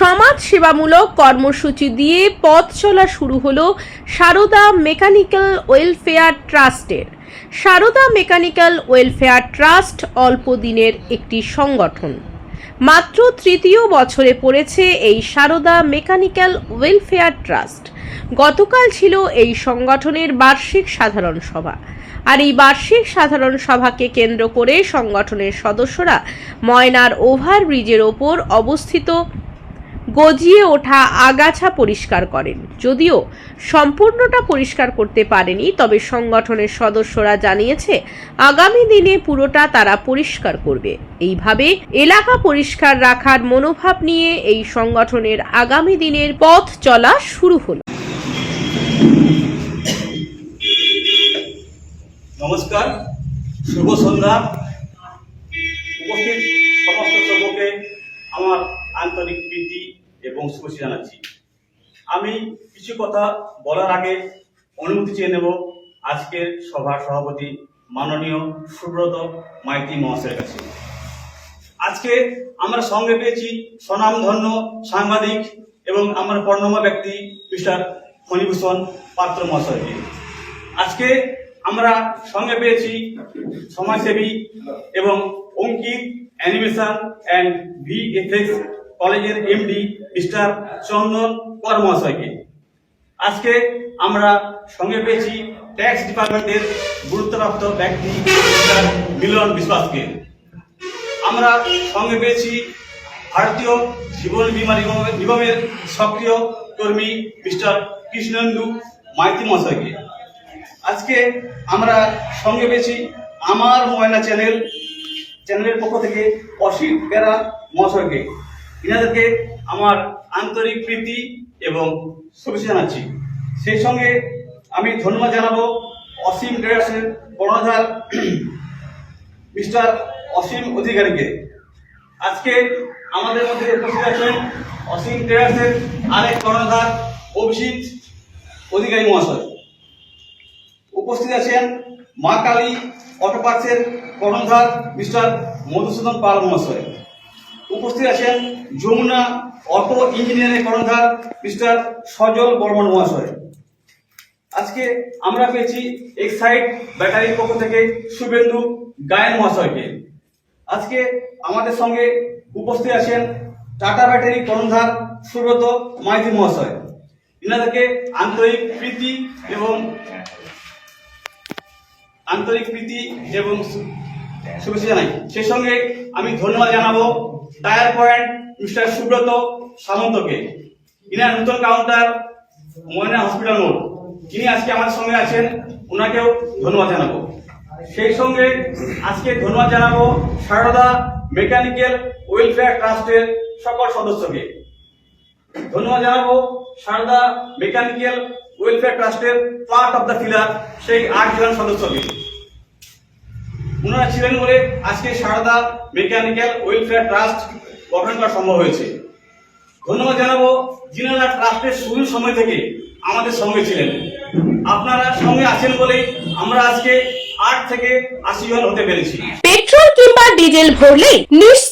সমাজ সেবামূলক কর্মসূচি দিয়ে পথ চলা শুরু হলো সারদা মেকানিক্যাল ওয়েলফেয়ার ট্রাস্টের। সারদা মেকানিক্যাল ওয়েলফেয়ার ট্রাস্ট অল্প দিনের একটি সংগঠন। মাত্র তৃতীয় বছরে পড়েছে এই সারদা মেকানিক্যাল ওয়েলফেয়ার ট্রাস্ট। গতকাল ছিল এই সংগঠনের বার্ষিক সাধারণ সভা। আর এই বার্ষিক সাধারণ সভাকে কেন্দ্র করে সংগঠনের সদস্যরা ময়নার ওভারব্রিজের ওপর অবস্থিত গজিয়ে ওঠা আগাছা পরিষ্কার করেন। যদিও সম্পূর্ণটা পরিষ্কার করতে পারেনি, তবে সংগঠনের সদস্যরা জানিয়েছে, আগামী দিনে পুরোটা তারা পরিষ্কার করবে। এইভাবে এলাকা পরিষ্কার রাখার মনোভাব নিয়ে এই সংগঠনের আগামী দিনের পথ চলা শুরু হলো। নমস্কার, শুভ সন্ধ্যা। উপস্থিত সমস্ত সভ্যকে আমার আন্তরিক প্রীতি এবং শুভেচ্ছা জানাচ্ছি। আমি কিছু কথা বলার আগে অনুমতি চেয়ে নেব আজকের সভার সভাপতি মাননীয় সুব্রত মাইতি মহাশয়ের কাছে। আজকে আমরা সঙ্গে পেয়েছি স্বনামধন্য সাংবাদিক এবং আমার পর্ণমা ব্যক্তি মিস্টার ফণিভূষণ পাত্র মহাশয়কে। আজকে আমরা সঙ্গে পেয়েছি সমাজসেবী এবং অঙ্কিত অ্যানিমেশন অ্যান্ড ভিএফএক্স কলেজের এমডি মিস্টার চন্দন কর মহাশয়কে আজকে আমরা সঙ্গে পেয়েছি ট্যাক্স ডিপার্টমেন্টের গুরুত্বপ্রাপ্ত ব্যক্তি মিস্টার মিলন বিশ্বাসকে। আমরা সঙ্গে পেয়েছি ভারতীয় জীবন বীমা নিগম- নিগমের সক্রিয় কর্মী মিস্টার কৃষ্ণেন্দু মাইতি মহাশয়কে আজকে আমরা সঙ্গে পেয়েছি আমার ময়না চ্যানেল চ্যানেলের পক্ষ থেকে অসিত বেরা মহাশয়কে ইনাদেরকে আমার আন্তরিক প্রীতি এবং শুভেচ্ছা জানাচ্ছি। সেই সঙ্গে আমি ধন্যবাদ জানাব অসীম ড্রেয়ার্সের কর্ণধার মিস্টার অসীম অধিকারীকে। আজকে আমাদের মধ্যে উপস্থিত আছেন অসীম ট্রেডার্সের আরেক কর্ণধার অভিজিৎ অধিকারী মহাশয়। উপস্থিত আছেন মা কালী অটো পার্টসের কর্ণধার মিস্টার মধুসূদন পাল মহাশয়। উপস্থিত আছেন যমুনা অটো ইঞ্জিনিয়ারিং কর্ণধার মিস্টার সজল বর্মন মহাশয়। আজকে আমরা পেয়েছি এক্সাইড ব্যাটারির পক্ষ থেকে শুভেন্দু গায়ন মহাশয়কে। আজকে আমাদের সঙ্গে উপস্থিত আছেন টাটা ব্যাটারি কর্ণধার সুব্রত মাইতি মহাশয়। ইনাদেরকে আন্তরিক প্রীতি এবং আন্তরিক প্রীতি এবং শুভেচ্ছা জানাই। সেই সঙ্গে আমি ধন্যবাদ জানাব টায়ার পয়েন্ট মিস্টার সুব্রত সামন্তকে ইনার নতুন কাউন্টার ময়না হসপিটাল মোড় যিনি আজকে আমাদের সঙ্গে আছেন ওনাকেও ধন্যবাদ জানাব। সেই সঙ্গে আজকে ধন্যবাদ জানাব সারদা মেকানিক্যাল ওয়েলফেয়ার ট্রাস্টের সকল সদস্যকে। ধন্যবাদ জানাব সারদা মেকানিক্যাল ওয়েলফেয়ার ট্রাস্টের পার্ট অফ দ্য ফিলার সেই আটজন সদস্যকে। ওনারা ছিলেন বলে আজকে সারদা মেকানিক্যাল ওয়েলফেয়ার ট্রাস্ট গঠন করা সম্ভব হয়েছে। ধন্যবাদ জানাব যিনারা ট্রাস্টের শুরুর সময় থেকে আমাদের সঙ্গে ছিলেন। আপনারা সঙ্গে আছেন বলে আমরা আজকে আট থেকে আশি জন হতে পেরেছি। পেট্রোল কিংবা ডিজেল ভরলেই নিশ্চিত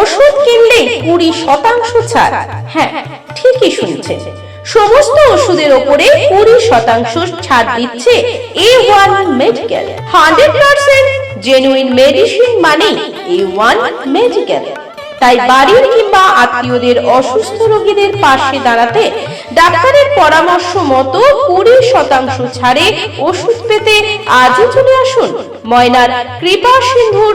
ওষুধ কিনলে কুড়ি শতাংশ ছাড়। হ্যাঁ ঠিকই শুনছেন। সমস্ত ওষুধের ওপরে কুড়ি শতাংশ ছাড় দিচ্ছে A one medical hundred percent genuine medicine মানে এ ওয়ান মেডিকেল তাই বাড়ির কিংবা আত্মীয়দের অসুস্থ রোগীদের পাশে দাঁড়াতে ডাক্তারের পরামর্শ মতো কুড়ি শতাংশ ছাড়ে ওষুধ পেতে আজই চলে আসুন ময়নার কৃপা সিন্ধুর